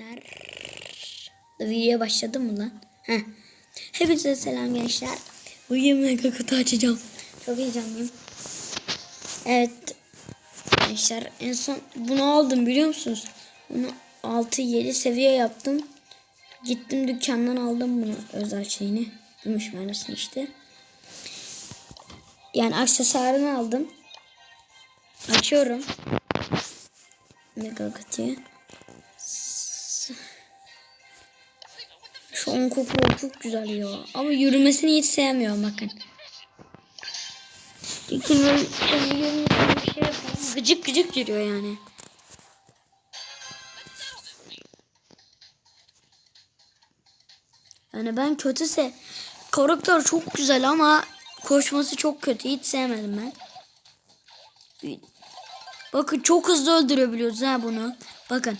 gençler. Videoya başladım mı lan? Heh. Hepinize selam gençler. Bugün mega kutu açacağım. Çok heyecanlıyım. Evet. Gençler en son bunu aldım biliyor musunuz? Bunu 6-7 seviye yaptım. Gittim dükkandan aldım bunu özel şeyini. Gümüş mermisini işte. Yani aksesuarını aldım. Açıyorum. Mega kutuyu. Şu an kokuyor çok güzel ya. Ama yürümesini hiç sevmiyorum bakın. Yürümesini bir şey yapalım. Gıcık gıcık yürüyor yani. Yani ben kötüse karakter çok güzel ama koşması çok kötü. Hiç sevmedim ben. Bakın çok hızlı öldürebiliyoruz ha bunu. Bakın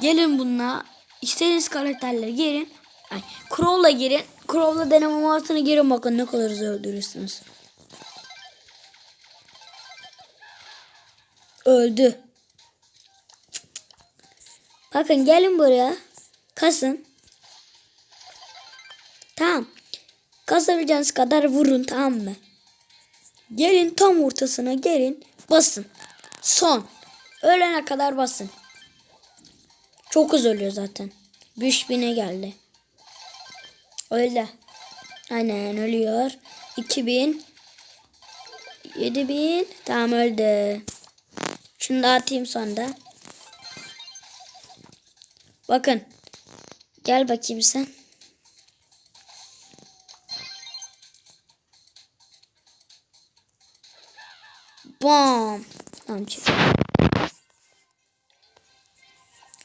gelin bununla istediğiniz karakterleri girin. Ay, Crow'la girin. Crow'la deneme mağazasına girin bakın ne kadar hızlı öldürürsünüz. Öldü. Bakın gelin buraya. Kasın. Tamam. Kasabileceğiniz kadar vurun tamam mı? Gelin tam ortasına gelin. Basın. Son. Ölene kadar basın. Çok hızlı ölüyor zaten. 5000'e geldi. Öyle. Aynen ölüyor. 2000. 7000. Tamam öldü. Şunu da atayım sonra. Bakın. Gel bakayım sen. Bam. Tamam çık.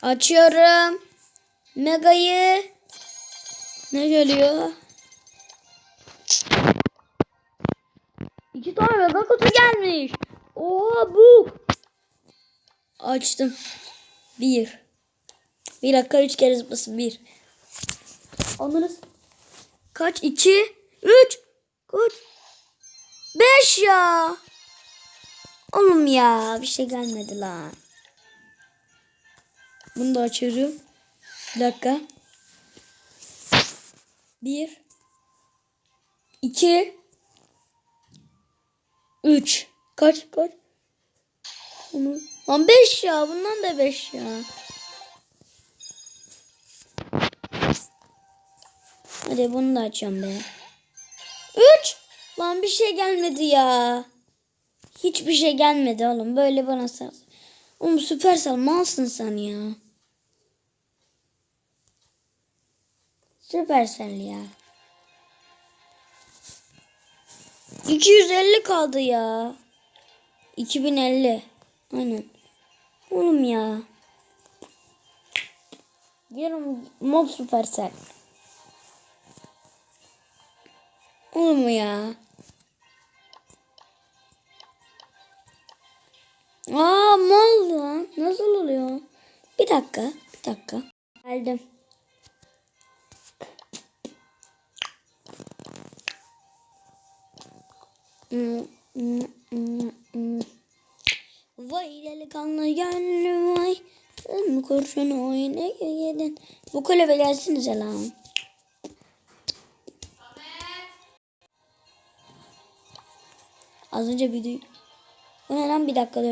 Açıyorum. Mega'yı. Ne geliyor? İki tane mega kutu gelmiş. Oha bu. Açtım. Bir. Bir dakika üç kere zıplasın. Bir. Anladınız. Kaç? İki. Üç. Kaç? Beş ya. Oğlum ya bir şey gelmedi lan. Bunu da açıyorum. Bir dakika. Bir. iki, Üç. Kaç kaç? Bunu. Lan beş ya. Bundan da beş ya. Hadi bunu da açıyorum be. Üç. Lan bir şey gelmedi ya. Hiçbir şey gelmedi oğlum. Böyle bana sal. Oğlum süpersel malsın sen ya. Süpersel ya. 250 kaldı ya. 2050. Aynen. Oğlum ya. Diyorum mob süpersel. Oğlum ya. Aa mal lan. Nasıl oluyor? Bir dakika. Bir dakika. Geldim. Vay delikanlı gönlüm vay. Sen kurşun oyuna yedin. Bu kulübe gelsinize lan. Az önce bir duy. Bu ne lan bir dakika.